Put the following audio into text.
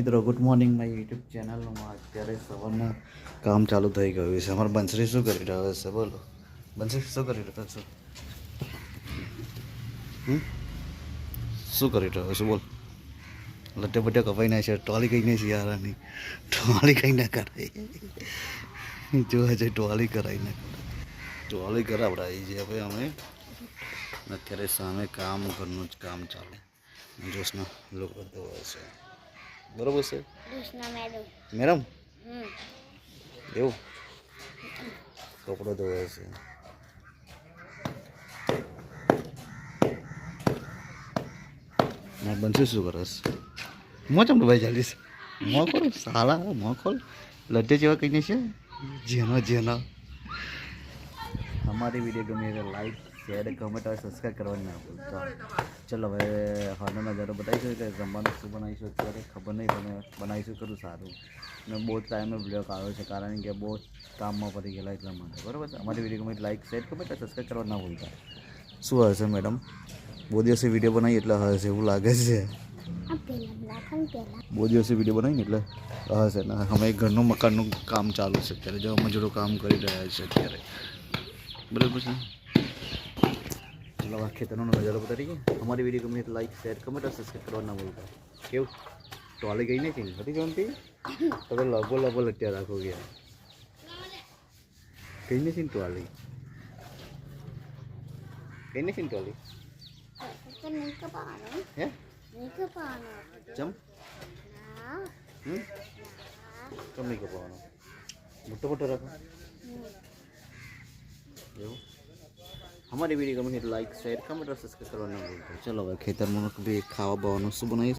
મિત્રો good morning મારી YouTube ચેનલમાં અત્યારે સવારના કામ ચાલુ થઈ ગયું છે. અમારે બંસરી શું કરી રહ્યો છે, બોલો. બંસરી શું કરી રહ્યો છો? શું કરી રહ્યો છે, બોલ. લટ્ટે બટ્ટે કપાઈ ના છે ટોલી કઈ નહીં શિયાળાની. ટોલી કઈ ના કરાય. જોવા હજે ટોલી કરાવી ના ટોલી કરાવડાવી છે ભાઈ અમે. અત્યારે સામે કામ, ઘરનું જ કામ ચાલે. જોશના લોકો ધોવે છે. બરોબર છે? મેડમ. એવું? કપડો ધોવે છે. ના બનશે શું કરસ મો ચમ ભાઈ ચાલીસ મો ખોલ સાલા મો ખોલ. લડ્ડે જેવા કહીને છે? જેનો જેનો. અમારી વીડિયો ગમે તો લાઈક શેર કમેન્ટ સબસ્ક્રાઈબ કરવાની ના ભૂલતા. ચલો હવે હાલનો નજારો બતાવીશું કે જમવાનું શું બનાવીશું અત્યારે ખબર નહીં પણ બનાવીશું કરું સારું. ને બહુ જ ટાઈમે બ્લોક આવ્યો છે કારણ કે બહુ કામમાં પડી ગયેલા એટલા માટે. બરાબર અમારી વીડિયો ગમે લાઈક શેર ગમે એટલે સબસ્ક્રાઈબ કરવા ના ભૂલતા. શું હશે મેડમ બહુ દિવસે વીડિયો બનાવી એટલે હશે એવું લાગે છે. બહુ દિવસે વીડિયો બનાવીને એટલે હશે ને. અમે ઘરનું મકાનનું કામ ચાલુ છે અત્યારે જો મજૂરો કામ કરી રહ્યા છે અત્યારે. બરાબર છે? ચલો આ ખેતરનો નજારો બતાવી ગયા. અમારી વીડિયો ગમે તો લાઈક શેર કમેન્ટ અને સબસ્ક્રાઈબ કરવા ના ભૂલતા. કેવું? ટોલી ગઈ ચીન હતી જોનતી તમે લગો લગો લટ્યા રાખો ગયા કઈ નહીં ને ટોલી કઈ નહીં ને ટોલી હે? ચમ? હમ? ચમ નહીં મોટો મોટો રાખો. એવું? વીડિયો ગમે તો લાઈક શેર કમેન્ટ અને સબસ્ક્રાઈબ કરવા ના ભૂલતા ચલો હવે ખેતરમાં બી ખાવા બાવાનું શું બનાવીશું